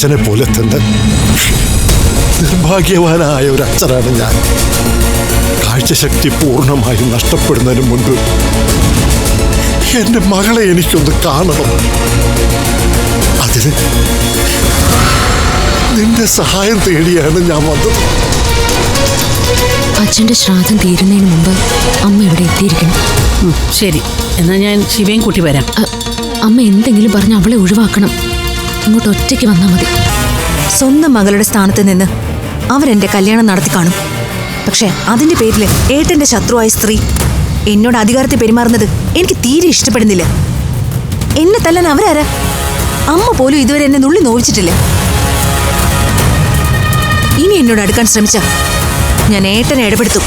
അച്ഛനെ പോലെ തന്നെ. നിർഭാഗ്യവാനായ ഒരു അച്ഛനാണ് ഞാൻ. കാഴ്ചശക്തി പൂർണമായും നഷ്ടപ്പെടുന്നതിന് മുൻപ് എന്റെ മകളെ എനിക്കൊന്ന് കാണണം. അതിന് നിന്റെ സഹായം തേടിയാണ് ഞാൻ വന്നത്. അച്ഛന്റെ ശ്രാദ്ധം തീരുന്നതിന് മുമ്പ് അമ്മ ഇവിടെ എത്തിയിരിക്കണം. ശരി. എന്നാ ഞാൻ ശിവയും കൂട്ടി വരാം. അ, അമ്മ എന്തെങ്കിലും പറഞ്ഞ് അവളെ ഒഴിവാക്കണം. ഇങ്ങോട്ട് ഒറ്റയ്ക്ക് വന്നാൽ മതി. സ്വന്തം മകളുടെ സ്ഥാനത്ത് നിന്ന് അവരെന്റെ കല്യാണം നടത്തി കാണും. പക്ഷെ അതിന്റെ പേരിൽ ഏട്ടന്റെ ശത്രുവായ സ്ത്രീ എന്നോട് അധികാരത്തെ പെരുമാറുന്നത് എനിക്ക് തീരെ ഇഷ്ടപ്പെടുന്നില്ല. എന്നെ തല്ലാൻ അവരാരാ? അമ്മ പോലും ഇതുവരെ എന്നെ നുള്ളി നോവിച്ചിട്ടില്ല. ഇനി എന്നോട് അടുക്കാൻ ശ്രമിച്ച ഞാൻ ഏട്ടനെ ഇടപെടുത്തും.